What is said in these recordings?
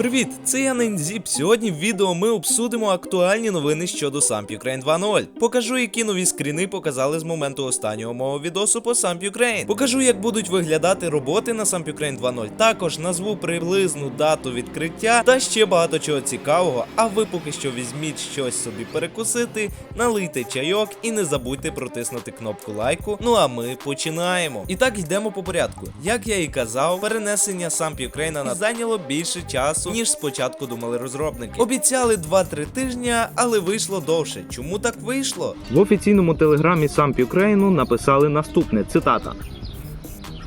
Привіт, це я Нендзіп. Сьогодні в відео ми обсудимо актуальні новини щодо Samp Ukraine 2.0. Покажу, які нові скріни показали з моменту останнього мого відосу по Samp Ukraine. Покажу, як будуть виглядати роботи на Samp Ukraine 2.0. Також назву приблизну дату відкриття та ще багато чого цікавого. А ви поки що візьміть щось собі перекусити, налийте чайок і не забудьте протиснути кнопку лайку. Ну а ми починаємо. І так йдемо по порядку. Як я і казав, перенесення Samp Ukraine на зайняло більше часу, ніж спочатку думали розробники. Обіцяли 2-3 тижні, але вийшло довше. Чому так вийшло? В офіційному телеграмі Самп Ukraine написали наступне цитата.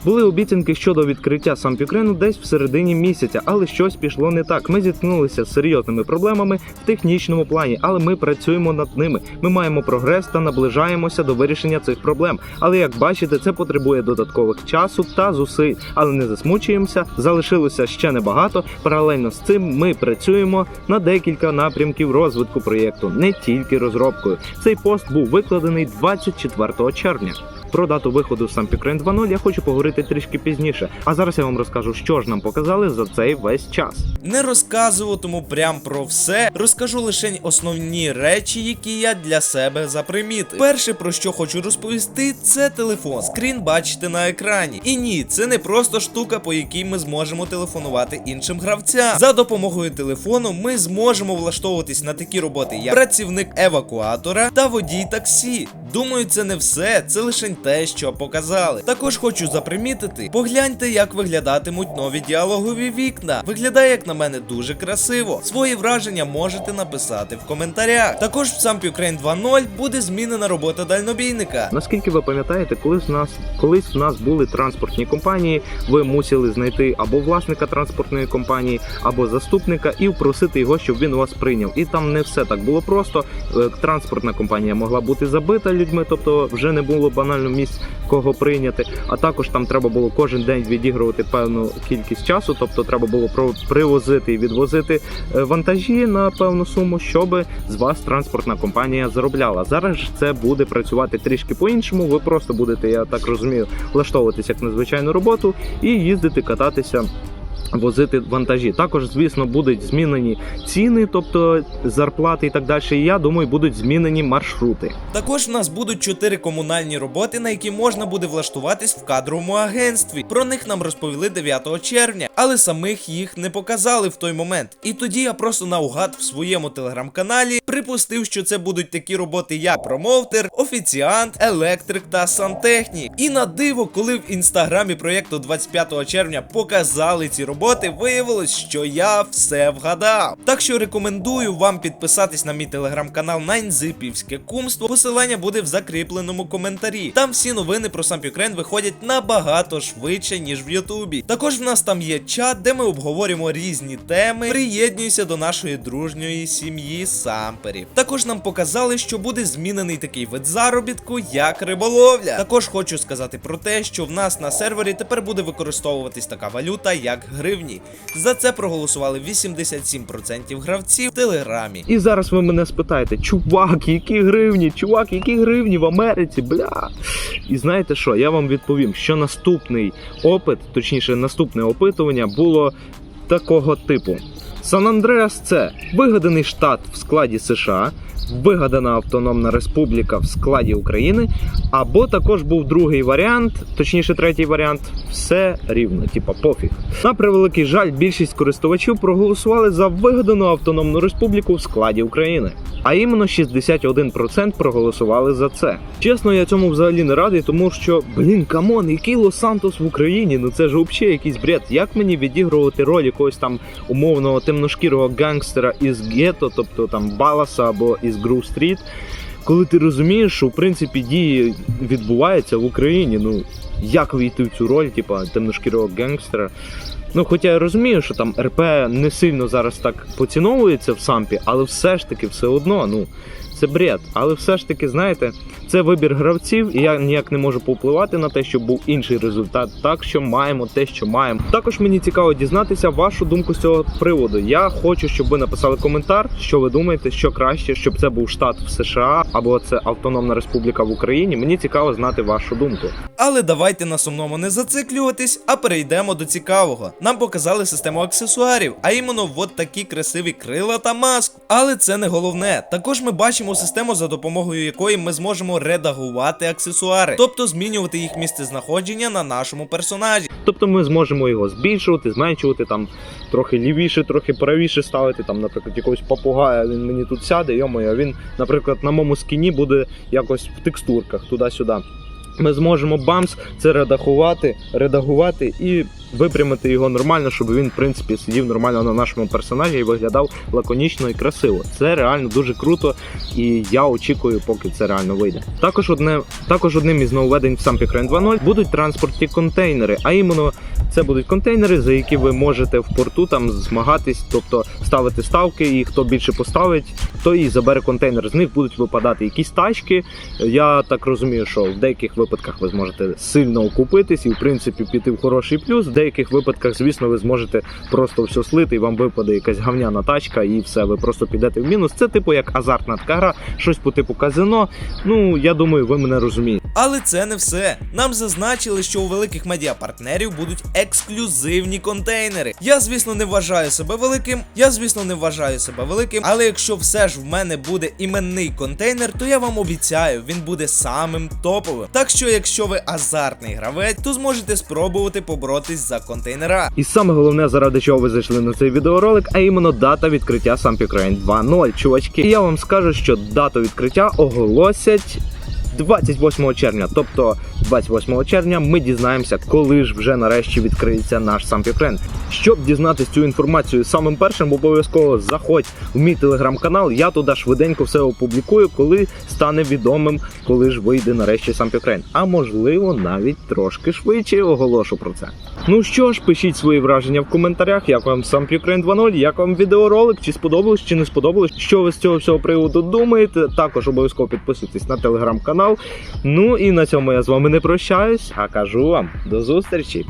Були обіцянки щодо відкриття Ukraine десь в середині місяця, але щось пішло не так. Ми зіткнулися з серйозними проблемами в технічному плані, але ми працюємо над ними. Ми маємо прогрес та наближаємося до вирішення цих проблем. Але як бачите, це потребує додаткових часу та зусиль. Але не засмучуємося, залишилося ще небагато. Паралельно з цим ми працюємо на декілька напрямків розвитку проєкту, не тільки розробкою. Цей пост був викладений 24 червня. Про дату виходу Ukraine 2.0 я хочу поговорити трішки пізніше. А зараз я вам розкажу, що ж нам показали за цей весь час. Не розказуватиму прям про все, розкажу лише основні речі, які я для себе запримітив. Перше, про що хочу розповісти, це телефон. Скрін бачите на екрані. І ні, це не просто штука, по якій ми зможемо телефонувати іншим гравцям. За допомогою телефону ми зможемо влаштовуватись на такі роботи, як працівник евакуатора та водій таксі. Думаю, це не все, це лише те, що показали. Також хочу запримітити, погляньте, як виглядатимуть нові діалогові вікна. Виглядає, як на мене, дуже красиво. Свої враження можете написати в коментарях. Також в Samp Ukraine 2.0 буде змінена робота дальнобійника. Наскільки ви пам'ятаєте, колись в нас колись в нас були транспортні компанії, ви мусили знайти або власника транспортної компанії, або заступника і впросити його, щоб він вас прийняв. І там не все так було просто. Е, Транспортна компанія могла бути забита людьми, тобто вже не було банально місць кого прийняти. А також там треба було кожен день відігрувати певну кількість часу, тобто треба було привозити і відвозити е, вантажі на певну суму, щоб з вас транспортна компанія заробляла. Зараз ж це буде працювати трішки по-іншому. Ви просто будете, я так розумію, влаштовуватися як на звичайну роботу і їздити кататися. Возити вантажі. Також, звісно, будуть змінені ціни, тобто зарплати і так далі. Я думаю, будуть змінені маршрути. Також в нас будуть чотири комунальні роботи, на які можна буде влаштуватись в кадровому агентстві. Про них нам розповіли 9 червня, але самих їх не показали в той момент. І тоді я просто наугад в своєму телеграм-каналі припустив, що це будуть такі роботи, як промоутер, офіціант, електрик та сантехнік. І на диво, коли в інстаграмі проєкту 25 червня показали ці роботи, виявилось, що я все вгадав. Так що рекомендую вам підписатись на мій телеграм-канал Найнзипівське кумство. Посилання буде в закріпленому коментарі. Там всі новини про Самп Ukraine виходять набагато швидше, ніж в Ютубі. Також в нас там є чат, де ми обговорюємо різні теми. Приєднуйся до нашої дружньої сім'ї самперів. Також нам показали, що буде змінений такий вид заробітку, як риболовля. Також хочу сказати про те, що в нас на сервері тепер буде використовуватись така валюта, як гривні. За це проголосували 87% гравців в телеграмі. І зараз ви мене спитаєте, чувак, які гривні, чувак, які гривні в Америці, бля. І знаєте що? Я вам відповім, що наступний опит, точніше, наступне опитування було такого типу. Сан Андреас це вигаданий штат в складі США, вигадана автономна республіка в складі України, або також був другий варіант, точніше, третій варіант, все рівно, типа пофіг. На превеликий жаль, більшість користувачів проголосували за вигадану автономну республіку в складі України. А іменно 61% проголосували за це. Чесно, я цьому взагалі не радий, тому що, блін, камон, який Лос-Сантос в Україні? Ну це ж взагалі якийсь бред. Як мені відігрувати роль якогось там умовного темношкірого гангстера із гетто, тобто там Баласа або із Грув Стріт, коли ти розумієш, що в принципі дії відбуваються в Україні. Ну як війти в цю роль, типа темношкірого гангстера? Ну, хоча я розумію, що там РП не сильно зараз так поціновується в сампі, але все ж таки все одно, ну це бред. Але все ж таки, знаєте, Це вибір гравців, і я ніяк не можу повпливати на те, щоб був інший результат. Так що маємо те, що маємо. Також мені цікаво дізнатися вашу думку з цього приводу. Я хочу, щоб ви написали коментар, що ви думаєте, що краще, щоб це був штат в США або це Автономна Республіка в Україні. Мені цікаво знати вашу думку. Але давайте на сумному не зациклюватись, а перейдемо до цікавого. Нам показали систему аксесуарів, а іменно от такі красиві крила та маск. Але це не головне. Також ми бачимо систему, за допомогою якої ми зможемо редагувати аксесуари, тобто змінювати їх місце знаходження на нашому персонажі. Тобто ми зможемо його збільшувати, зменшувати, там трохи лівіше, трохи правіше ставити. Там, наприклад, якогось попугая він мені тут сяде, йомоє, він, наприклад, на моєму скіні буде якось в текстурках туди-сюди. Ми зможемо бамс це редагувати, редагувати і випрямити його нормально, щоб він, в принципі, сидів нормально на нашому персонажі і виглядав лаконічно і красиво. Це реально дуже круто, і я очікую, поки це реально вийде. Також одне, також одним із нововведень в Сампі Crane 2.0 будуть транспортні контейнери, а іменно це будуть контейнери, за які ви можете в порту там змагатись, тобто ставити ставки, і хто більше поставить, той і забере контейнер. З них будуть випадати якісь тачки. Я так розумію, що в деяких випадках ви зможете сильно окупитись і в принципі піти в хороший плюс. Деяких випадках, звісно, ви зможете просто все слити, і вам випаде якась гавняна тачка, і все, ви просто підете в мінус. Це типу як азартна така гра, щось по типу казино. Ну я думаю, ви мене розумієте. Але це не все. Нам зазначили, що у великих медіапартнерів будуть ексклюзивні контейнери. Я, звісно, не вважаю себе великим. Я, звісно, не вважаю себе великим. Але якщо все ж в мене буде іменний контейнер, то я вам обіцяю, він буде самим топовим. Так що, якщо ви азартний гравець, то зможете спробувати поборотись за контейнера. І саме головне, заради чого ви зайшли на цей відеоролик, а іменно дата відкриття Сампі Ukraine 2.0, чувачки. І я вам скажу, що дату відкриття оголосять 28 червня. Тобто 28 червня ми дізнаємося, коли ж вже нарешті відкриється наш Сампі Crane. Щоб дізнатися цю інформацію самим першим, обов'язково заходь в мій телеграм-канал. Я туди швиденько все опублікую, коли стане відомим, коли ж вийде нарешті Сампі Crane. А можливо, навіть трошки швидше оголошу про це. Ну що ж, пишіть свої враження в коментарях, як вам сам Ukraine 2.0, як вам відеоролик, чи сподобалось, чи не сподобалось, що ви з цього всього приводу думаєте. Також обов'язково підписуйтесь на телеграм-канал. Ну і на цьому я з вами не прощаюсь, а кажу вам до зустрічі.